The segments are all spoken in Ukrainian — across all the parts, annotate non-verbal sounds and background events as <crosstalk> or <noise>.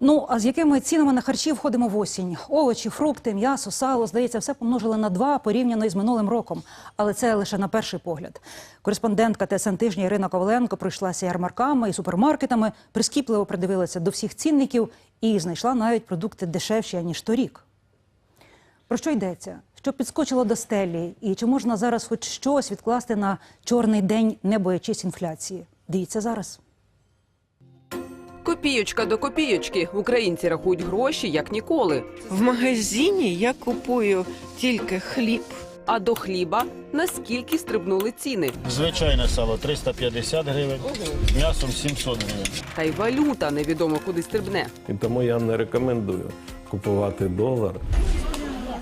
Ну а з якими цінами на харчі входимо в осінь? Овочі, фрукти, м'ясо, сало, здається, все помножили на два порівняно із минулим роком. Але це лише на перший погляд. Кореспондентка ТСН тижня Ірина Коваленко пройшлася ярмарками і супермаркетами, прискіпливо придивилася до всіх цінників і знайшла навіть продукти дешевші аніж торік. Про що йдеться? Що підскочило до стелі? І чи можна зараз хоч щось відкласти на чорний день, не боячись інфляції? Дивіться зараз. Копієчка до копієчки. Українці рахують гроші як ніколи. В магазині я купую тільки хліб. А до хліба наскільки стрибнули ціни. Звичайне сало 350 гривень, м'ясом 700 гривень. Та й валюта невідомо куди стрибне. І тому я не рекомендую купувати долар.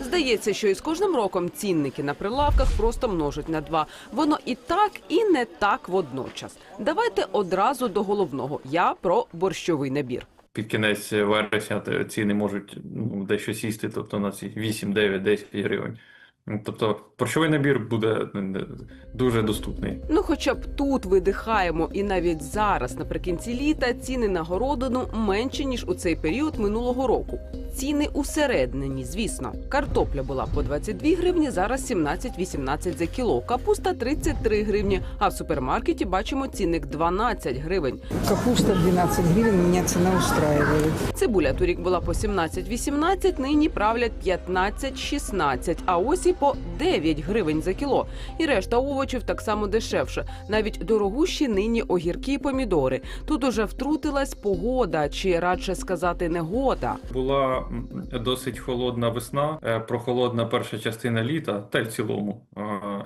Здається, що із кожним роком цінники на прилавках просто множать на два. Воно і так, і не так водночас. Давайте одразу до головного. Я про борщовий набір. Під кінець вересня ціни можуть ну, дещо сісти, тобто на ці 8, 9, 10 гривень. Ну, Тобто борщовий набір буде е, дуже доступний. Ну, хоча б тут видихаємо, і навіть зараз, наприкінці літа, ціни на городину менші ніж у цей період минулого року. Ціни усереднені, звісно. Картопля була по 22 гривні, зараз 17-18 за кіло. Капуста 33 гривні. А в супермаркеті бачимо цінник 12 гривень. Капуста 12 гривен, меня цена устраивает. Цибуля торік була по 17-18, нині правлять 15-16, а ось і по 9 гривень за кіло. І решта овочів так само дешевше. Навіть дорогущі нині огірки і помідори. Тут уже втрутилась погода, чи радше сказати негода. Була м, досить холодна весна, е, прохолодна перша частина літа, та й в цілому.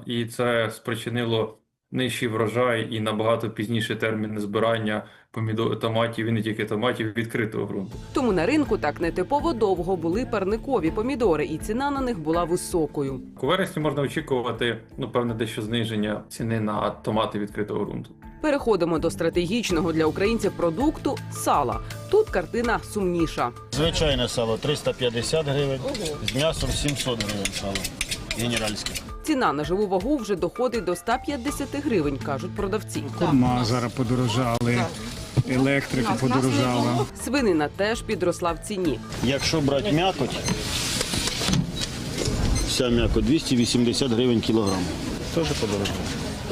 І це спричинило нижчий врожай і набагато пізніший термін збирання помідор томатів і не тільки томатів відкритого ґрунту. Тому на ринку так нетипово довго були парникові помідори, і ціна на них була високою. У вересні можна очікувати, ну, певне, дещо зниження ціни на томати відкритого ґрунту. Переходимо до стратегічного для українців продукту сала. Тут картина сумніша. Звичайне сало 350 гривень, з м'ясом 700 гривень сало. Генеральське. Ціна на живу вагу вже доходить до 150 гривень, кажуть продавці. Корма зараз подорожали, електрика подорожала. Свинина теж підросла в ціні. Якщо брати м'якоть, вся м'якоть 280 гривень кілограм. Теж подорожче.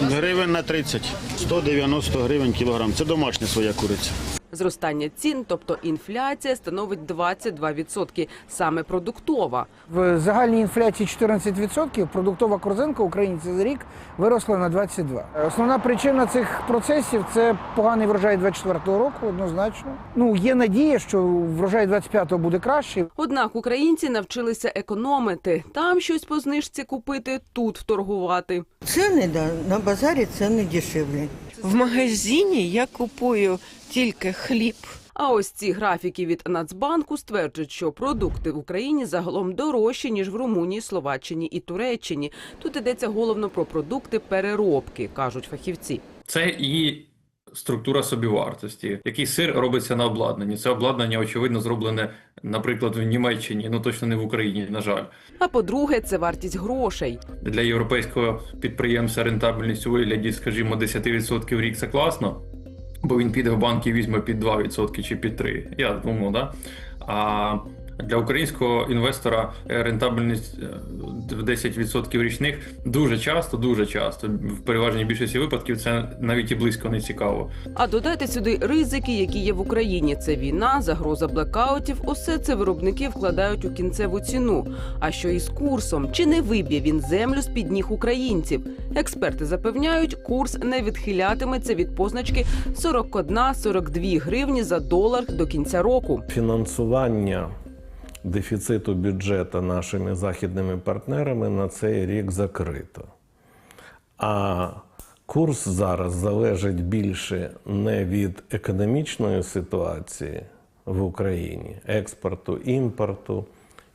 Гривень на 30, 190 гривень кілограм. Це домашня своя куриця. Зростання цін, тобто інфляція, становить 22%, саме продуктова. В загальній інфляції 14% продуктова корзинка українців за рік виросла на 22%. Основна причина цих процесів це поганий врожай 24-го року, однозначно. Ну, є надія, що врожай 25-го буде кращий. Однак українці навчилися економити. Там щось по знижці купити, тут вторгувати. Ціни да, на базарі ціни дешевлі. В магазині я купую тільки хліб. А ось ці графіки від Нацбанку стверджують, що продукти в Україні загалом дорожчі ніж в Румунії, Словаччині і Туреччині. Тут йдеться головно про продукти переробки, кажуть фахівці. Це і структура собівартості. Який сир робиться на обладнанні? Це обладнання, очевидно, зроблене, наприклад, в Німеччині, ну точно не в Україні, на жаль. А по-друге, це вартість грошей. Для європейського підприємця рентабельність у вигляді, скажімо, 10% в рік це класно, бо він піде в банк і візьме під 2% чи під 3%. Я думаю, да? А для українського інвестора е, рентабельність е, в 10% річних дуже часто, дуже часто, в переважній більшості випадків це навіть і близько не цікаво. А додайте сюди ризики, які є в Україні. Це війна, загроза блекаутів. Усе це виробники вкладають у кінцеву ціну. А що із курсом? Чи не виб'є він землю з під ніг українців? Експерти запевняють, курс не відхилятиметься від позначки 41-42 гривні за долар до кінця року. Фінансування дефіциту бюджету нашими західними партнерами на цей рік закрито. А курс зараз залежить більше не від економічної ситуації в Україні, експорту, імпорту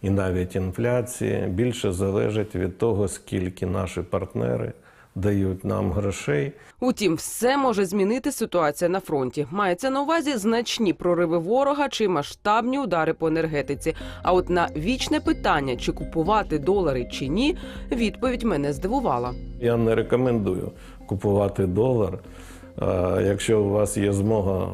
і навіть інфляції. Більше залежить від того, скільки наші партнери дають нам грошей Утім, все може змінити ситуація на фронті. Мається на увазі значні прориви ворога чи масштабні удари по енергетиці. А от на вічне питання, чи купувати долари чи ні, відповідь мене здивувала. Я не рекомендую купувати долар. Якщо у вас є змога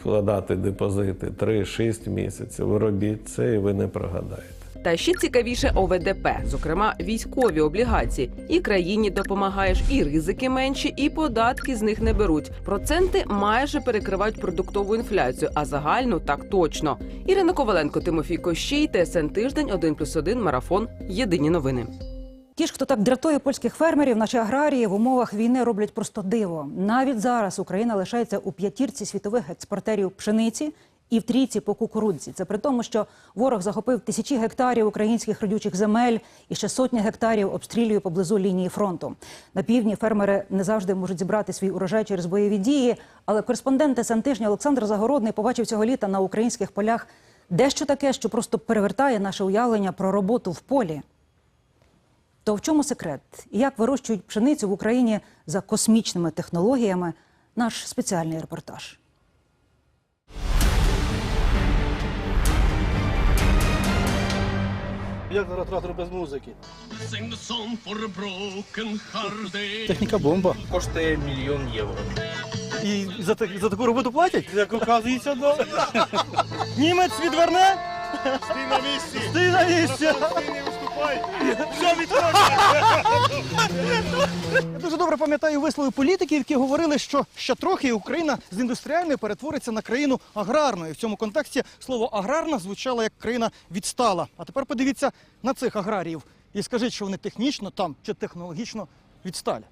вкладати депозити 3-6 місяців. Робіть це і ви не прогадаєте. Та ще цікавіше ОВДП, зокрема військові облігації. І країні допомагаєш, і ризики менші, і податки з них не беруть. Проценти майже перекривають продуктову інфляцію, а загальну так точно. Ірина Коваленко, Тимофій Кощій, ТСН Тиждень, 1+,1, Марафон. Єдині новини. Ті ж, хто так дратує польських фермерів, наче аграрії в умовах війни роблять просто диво. Навіть зараз Україна лишається у п'ятірці світових експортерів пшениці і в трійці по кукурудзі. Це при тому, що ворог захопив тисячі гектарів українських родючих земель і ще сотні гектарів обстрілює поблизу лінії фронту. На півдні фермери не завжди можуть зібрати свій урожай через бойові дії. Але кореспондент ТСН тижня Олександр Загородний побачив цього літа на українських полях дещо таке, що просто перевертає наше уявлення про роботу в полі. То в чому секрет? Як вирощують пшеницю в Україні за космічними технологіями? Наш спеціальний репортаж. Як зараз трактор без музики? Техніка бомба. Коштує мільйон євро. І за, так- за таку роботу платять? Як оказується, да. Німець відверне? Стій на місці! Стій на місці! Я дуже добре пам'ятаю вислови політиків, які говорили, що ще трохи Україна з індустріальної перетвориться на країну аграрну. І в цьому контексті слово аграрна звучало як країна відстала. А тепер подивіться на цих аграріїв і скажіть, що вони технічно там чи технологічно відсталі.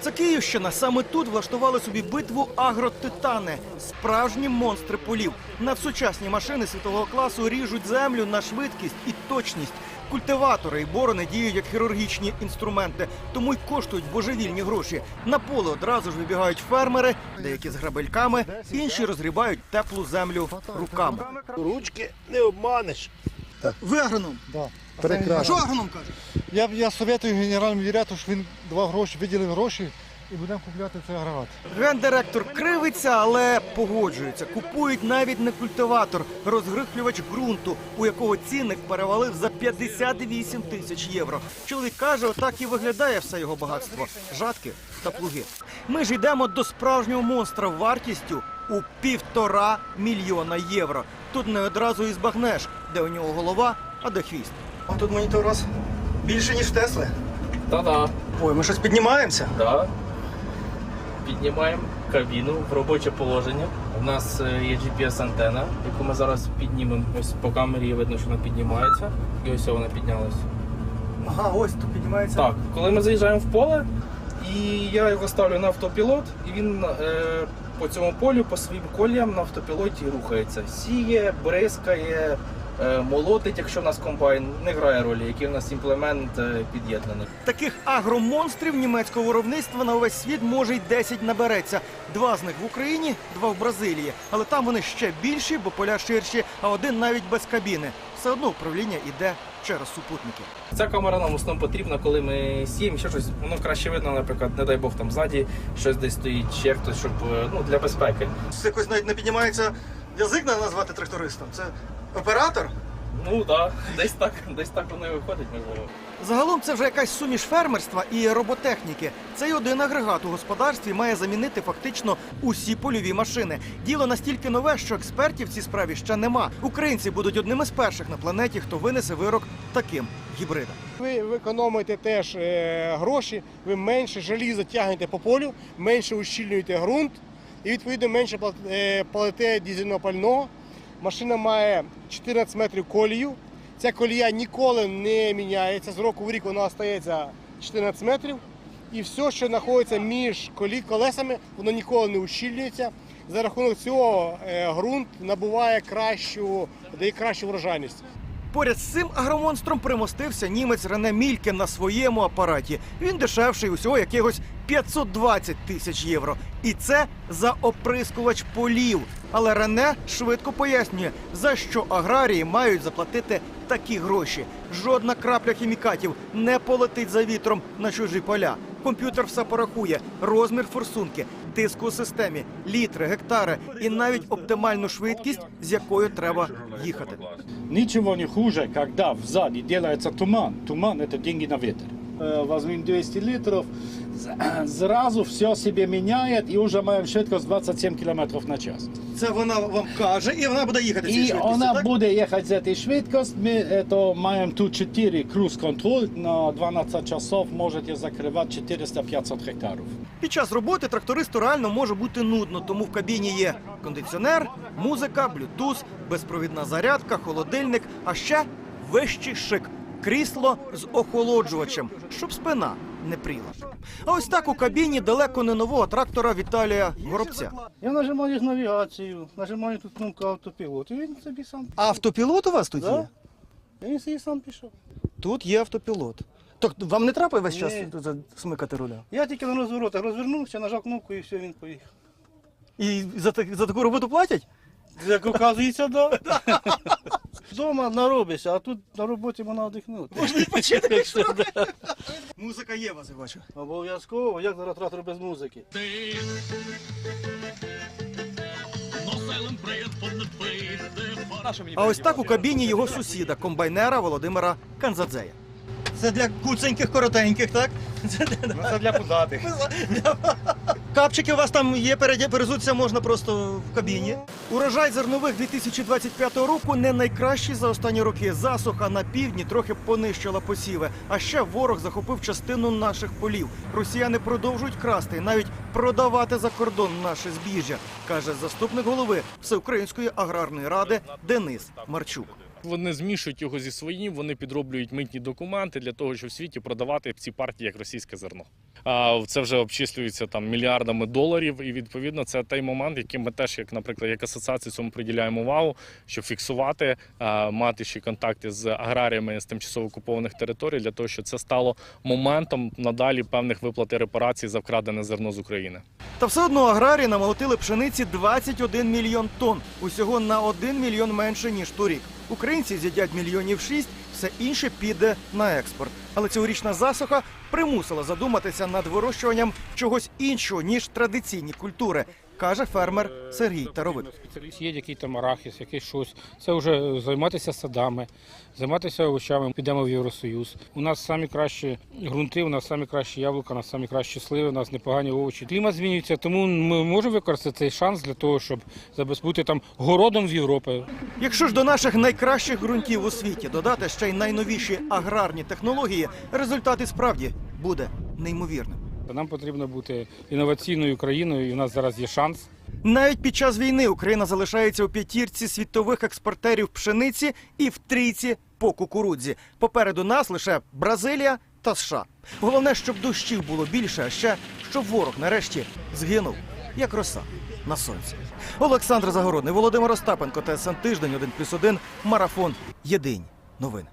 Це Київщина. Саме тут влаштували собі битву агротитани. Справжні монстри полів. Надсучасні машини світового класу ріжуть землю на швидкість і точність. Культиватори і борони діють як хірургічні інструменти, тому й коштують божевільні гроші. На поле одразу ж вибігають фермери, деякі з грабельками, інші розгрібають теплу землю руками. Ручки не обманеш. Ви агроном? Да. А Прекрасно. що агроном каже? Я, я советую генеральному директору, щоб він давав гроші, виділив гроші і будемо купляти цей агрегат. Гендиректор кривиться, але погоджується. Купують навіть не культиватор, розгрихлювач ґрунту, у якого цінник перевалив за 58 тисяч євро. Чоловік каже, отак і виглядає все його багатство: жатки та плуги. Ми ж йдемо до справжнього монстра вартістю у півтора мільйона євро. Тут не одразу і збагнеш, де у нього голова, а де хвіст. А тут монітор у вас більше ніж Тесли. Та-да, Ой, ми щось піднімаємося. да. Піднімаємо кабіну в робоче положення. У нас е, є GPS-антена, яку ми зараз піднімемо. Ось по камері видно, що вона піднімається. І ось вона піднялася. Ага, ось тут піднімається. Так, коли ми заїжджаємо в поле, і я його ставлю на автопілот, і він е, по цьому полю, по своїм коліям на автопілоті рухається. Сіє, бризкає, молотить, якщо в нас комбайн, не грає ролі, який в нас імплемент е, під'єднаний. Таких агромонстрів німецького виробництва на увесь світ може й 10 набереться. Два з них в Україні, два в Бразилії. Але там вони ще більші, бо поля ширші, а один навіть без кабіни. Все одно управління йде через супутники. Ця камера нам в основному потрібна, коли ми сіємо, ще щось, воно краще видно, наприклад, не дай Бог там ззаді щось десь стоїть, ще хтось, щоб е, ну, для безпеки. Це якось навіть не піднімається язик не назвати трактористом. Це оператор. Ну так, да, десь так, десь так воно і виходить, можливо. Загалом це вже якась суміш фермерства і роботехніки. Цей один агрегат у господарстві має замінити фактично усі польові машини. Діло настільки нове, що експертів в цій справі ще нема. Українці будуть одними з перших на планеті, хто винесе вирок таким гібридам. Ви, ви економите теж е, гроші, ви менше желіза тягнете по полю, менше ущільнюєте ґрунт і відповідно менше плат- е, дізельного пального. Машина має 14 метрів колію. Ця колія ніколи не міняється. З року в рік вона остається 14 метрів. І все, що знаходиться між колесами, воно ніколи не ущільнюється. За рахунок цього е, ґрунт набуває кращу, дає кращу врожайність. Поряд з цим агромонстром примостився німець Рене Мільке на своєму апараті. Він дешевший усього якихось 520 тисяч євро. І це за оприскувач полів. Але Рене швидко пояснює, за що аграрії мають заплатити такі гроші. Жодна крапля хімікатів не полетить за вітром на чужі поля. Комп'ютер все порахує, розмір форсунки, тиск у системі, літри, гектари і навіть оптимальну швидкість, з якою треба їхати. Ничего не хуже, когда сзади делается туман. Туман – это деньги на ветер. Возьмем 200 литров, Зразу все себе міняє і вже маємо швидкість 27 км на час. Це вона вам каже, і вона буде їхати. І вона буде їхати з цією швидкістю. Ми то маємо тут 4 круз-контроль на 12 часов можете закривати 400-500 гектарів. Під час роботи трактористу реально може бути нудно, тому в кабіні є кондиціонер, музика, блютуз, безпровідна зарядка, холодильник, а ще вищий шик крісло з охолоджувачем, щоб спина не пріла. А ось так у кабіні далеко не нового трактора Віталія Горобця. Я нажимаю навігацію, нажимаю тут кнопку автопілот, і він собі сам. Автопілот у вас тут Да. є? Він собі сам пішов. Тут є автопілот. Так вам не треба весь час Ні. тут смикати руля? Я тільки на розворотах розвернувся, нажав кнопку і все, він поїхав. І за, так- за таку роботу платять? Як оказується, да. <laughs> Дома наробишся, а тут на роботі можна віддихнути. Можна відпочити. Музика є вас, я бачу. Обов'язково, як зараз трактор без музики. А ось так у кабіні його сусіда, комбайнера Володимира Канзадзея. Це для куценьких, коротеньких, так? Це для, Це <laughs> для пузатих. Капчики у вас там є, перезуться можна просто в кабіні. Урожай зернових 2025 року не найкращий за останні роки. Засуха на півдні трохи понищила посіви. А ще ворог захопив частину наших полів. Росіяни продовжують красти навіть продавати за кордон наше збіжжя, каже заступник голови Всеукраїнської аграрної ради Денис Марчук. Вони змішують його зі своїм, вони підроблюють митні документи для того, щоб в світі продавати ці партії як російське зерно. А це вже обчислюється там мільярдами доларів, і відповідно це той момент, яким ми теж, як, наприклад, як асоціація, цьому приділяємо увагу, щоб фіксувати, мати ще контакти з аграріями з тимчасово окупованих територій, для того, щоб це стало моментом надалі певних виплат і репарацій за вкрадене зерно з України. Та все одно аграрії намолотили пшениці 21 мільйон тонн. Усього на 1 мільйон менше, ніж торік. Українці з'їдять мільйонів шість, все інше піде на експорт. Але цьогорічна засуха примусила задуматися над вирощуванням чогось іншого, ніж традиційні культури, каже фермер Сергій Таровик. Є який там арахіс, якийсь щось. Це вже займатися садами, займатися овочами. Підемо в Євросоюз. У нас самі кращі ґрунти, у нас самі кращі яблука, у нас самі кращі сливи, у нас непогані овочі. Клімат змінюється, тому ми можемо використати цей шанс для того, щоб забезпечити там городом з Європи. Якщо ж до наших найкращих ґрунтів у світі додати ще й найновіші аграрні технології, результат і справді буде неймовірним. Нам потрібно бути інноваційною країною, і у нас зараз є шанс. Навіть під час війни Україна залишається у п'ятірці світових експортерів пшениці і в трійці по кукурудзі. Попереду нас лише Бразилія та США. Головне, щоб дощів було більше, а ще щоб ворог нарешті згинув, як роса на сонці. Олександр Загородний, Володимир Остапенко, ТСН Тиждень, 1+,1, Марафон. Єдині новини.